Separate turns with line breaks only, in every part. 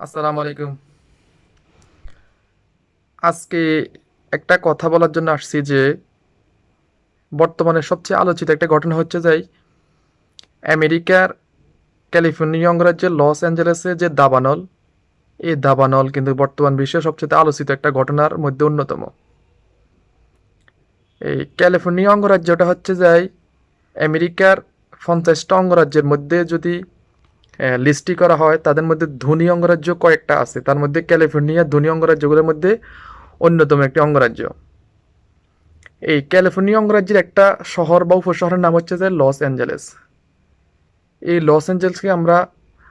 আসসালামু আলাইকুম। আজকে একটা কথা বলার জন্য আসছি যে, বর্তমানে সবচেয়ে আলোচিত একটা ঘটনা হচ্ছে যে, আমেরিকার ক্যালিফোর্নিয়া অঙ্গরাজ্যের লস অ্যাঞ্জেলেসে যে দাবানল, এই দাবানল কিন্তু বর্তমান বিশ্বের সবচেয়ে আলোচিত একটা ঘটনার মধ্যে অন্যতম। এই ক্যালিফোর্নিয়া অঙ্গরাজ্যটা হচ্ছে যাই আমেরিকার পঞ্চাশটা অঙ্গরাজ্যের মধ্যে যদি লিস্টি করা হয়। তাদের মধ্যে ধনী অঙ্গরাজ্য কয়েকটা আছে। তার মধ্যে ক্যালিফোর্নিয়া ধনী অঙ্গরাজ্যগুলোর মধ্যে অন্যতম একটি অঙ্গরাজ্য। এই ক্যালিফোর্নিয়া অঙ্গরাজ্যের একটা শহর বা উপশহরের নাম হচ্ছে যে লস অ্যাঞ্জেলেস। এই লস অ্যাঞ্জেলেসকে আমরা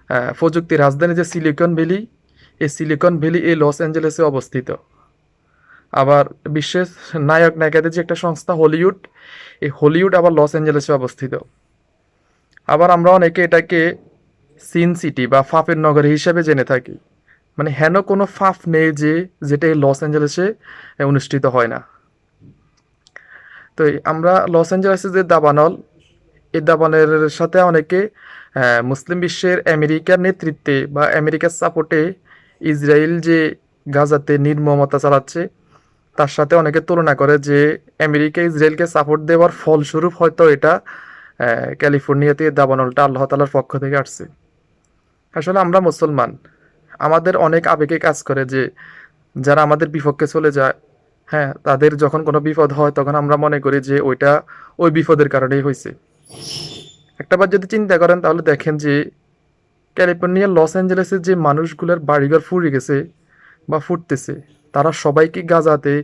আহ, প্রযুক্তির রাজধানী যে সিলিকন ভ্যালি এই সিলিকন ভ্যালি এই লস অ্যাঞ্জেলেসে অবস্থিত। আবার বিশ্বের নায়ক নায়িকাদের যে একটা সংস্থা হলিউড এই হলিউড আবার লস অ্যাঞ্জেলেসে অবস্থিত। আবার আমরা অনেকে এটাকে সিন সিটি বা ফাফের নগরী হিসেবে জেনে থাকি। মানে হেন কোনো ফাফ নেই যে যেটা এই লস অ্যাঞ্জেলেসে অনুষ্ঠিত হয় না। তো আমরা লস অ্যাঞ্জেলেসে যে দাবানল, এই দাবানের সাথে অনেকে মুসলিম বিশ্বের আমেরিকার নেতৃত্বে বা আমেরিকার সাপোর্টে ইসরায়েল যে গাজাতে নির্মমতা চালাচ্ছে, তার সাথে অনেকে তুলনা করে যে আমেরিকা ইসরায়েলকে সাপোর্ট দেওয়ার ফলস্বরূপ হয়তো এটা ক্যালিফোর্নিয়াতে দাবানলটা আল্লাহ তালার পক্ষ থেকে আসছে। আসলে আমরা মুসলমান। আমাদের অনেক আবেগে কাজ করে যে যারা আমাদের বিপক্ষে চলে যায় হ্যাঁ তাদের যখন কোনো বিপদ হয় তখন আমরা মনে করি যে ওইটা ওই বিপদের কারণেই হয়েছে একটাবার যদি চিন্তা করেন তাহলে দেখেন যে ক্যালিফোর্নিয়ার লস অ্যাঞ্জেলেসের যে মানুষগুলোর বাড়িঘর ফুরে গেছে বা ফুটতেছে, তারা সবাইকে গাজাতে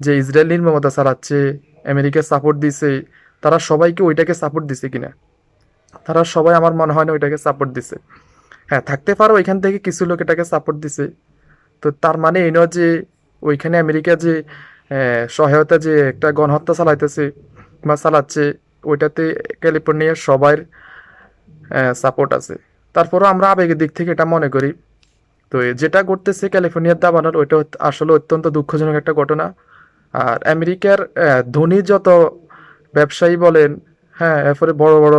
যে ইসরায়েল নির্মমতা চালাচ্ছে, আমেরিকা সাপোর্ট দিছে, তারা সবাইকে ওইটাকে সাপোর্ট দিছে কিনা? তারা সবাই আমার মনে হয় না ওইটাকে সাপোর্ট দিছে। হ্যাঁ থাকতে পারো ওইখান থেকে কিছু লোক এটাকে সাপোর্ট দিছে। তো তার মানে এই নয় যে ওইখানে আমেরিকা যে সহায়তা যে একটা গণহত্যা চালাইতেছে বা চালাচ্ছে, ওইটাতে ক্যালিফোর্নিয়ার সবার সাপোর্ট আছে। তারপরও আমরা আবেগের দিক থেকে এটা মনে করি। তো যেটা ঘটতেছে ক্যালিফোর্নিয়ার দাবানোর ওইটা আসলে অত্যন্ত দুঃখজনক একটা ঘটনা। আর আমেরিকার ধনী যত ব্যবসায়ী বলেন হ্যাঁ এরপরে বড় বড়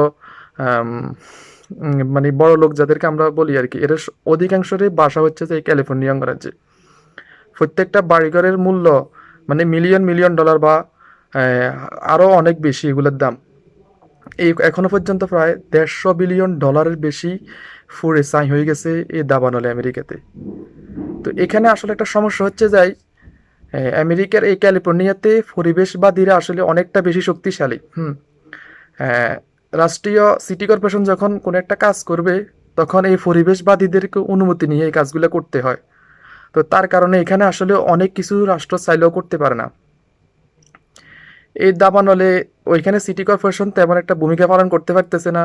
মানে বড় লোক যাদেরকে আমরা বলি আর কি এর অধিকাংশেরই বাসা হচ্ছে যে ক্যালিফোর্নিয়া অঙ্গরাজ্যে প্রত্যেকটা বাড়িঘরের মূল্য মানে মিলিয়ন মিলিয়ন ডলার বা আরও অনেক বেশি এগুলোর দাম। এই এখনও পর্যন্ত প্রায় দেড়শো বিলিয়ন ডলারের বেশি ফুরে সাই হয়ে গেছে এই দাবানলে আমেরিকাতে। তো এখানে আসলে একটা সমস্যা হচ্ছে যাই আমেরিকার এই ক্যালিফোর্নিয়াতে পরিবেশবাদীরা আসলে অনেকটা বেশি শক্তিশালী, হুম। রাষ্ট্রীয় সিটি কর্পোরেশন যখন কোনো একটা কাজ করবে, তখন এই পরিবেশবাদীদেরকে অনুমতি নিয়ে এই কাজগুলো করতে হয়। তো তার কারণে এখানে আসলে অনেক কিছু রাষ্ট্র চাইলেও করতে পারে না। এই দাবানলে ওইখানে সিটি কর্পোরেশন তেমন একটা ভূমিকা পালন করতে পারতেছে না,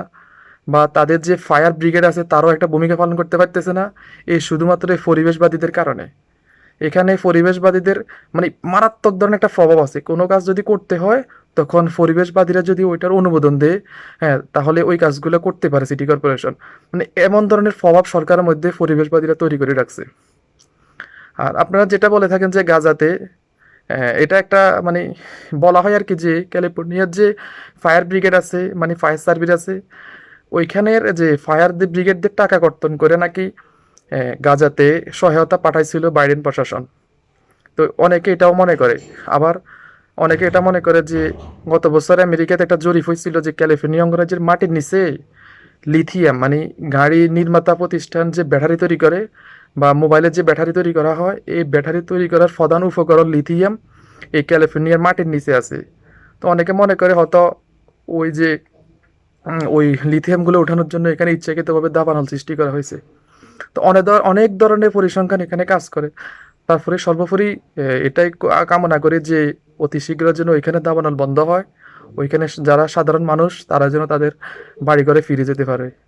বা তাদের যে ফায়ার ব্রিগেড আছে তারও একটা ভূমিকা পালন করতে পারতেছে না, এই শুধুমাত্র এই পরিবেশবাদীদের কারণে। এখানে পরিবেশবাদীদের মানে মারাত্মক ধরনের একটা প্রভাব আছে। কোনো কাজ যদি করতে হয় তখন পরিবেশবাদীরা যদি ওইটার অনুমোদন দেয় হ্যাঁ তাহলে ওই কাজগুলো করতে পারে সিটি কর্পোরেশন মানে এমন ধরনের প্রভাব সরকারের মধ্যে পরিবেশবাদীরা তৈরি করে রাখছে। আর আপনারা যেটা বলে থাকেন যে গাজাতে আহ, এটা একটা মানে বলা হয় আর কি যে ক্যালিফোর্নিয়ার যে ফায়ার ব্রিগেড আছে মানে ফায়ার সার্ভিস আছে ওইখানের যে ফায়ার ব্রিগেডদের টাকা কর্তন করে নাকি আহ, গাজাতে সহায়তা পাঠাইছিল বাইডেন প্রশাসন। তো অনেকে এটাও মনে করে। আবার অনেকে এটা মনে করে যে গত বছর আমেরিকাতে একটা জরিপ হয়েছিল যে ক্যালিফোর্নিয়া অঙ্গরাজ্যের মাটির নিচে লিথিয়াম মানে গাড়ি নির্মাতা প্রতিষ্ঠান যে ব্যাটারি তৈরি করে বা মোবাইলের যে ব্যাটারি তৈরি করা হয়, এই ব্যাটারি তৈরি করার প্রধান উপকরণ লিথিয়াম, এই ক্যালিফোর্নিয়ার মাটির নিচে আছে। তো অনেকে মনে করে হয়তো ওই যে ওই লিথিয়ামগুলো ওঠানোর জন্য এখানে ইচ্ছাকৃতভাবে দাবানল সৃষ্টি করা হয়েছে। তো অনেক অনেক ধরনের পরিসংখ্যান এখানে কাজ করে। তারপরে সর্বোপরি এটাই কামনা করি যে অতি শীঘ্র যেন ওইখানে দাবানল বন্ধ হয়। ওইখানে যারা সাধারণ মানুষ, তারা যেন তাদের বাড়ি ঘরে ফিরে যেতে পারে।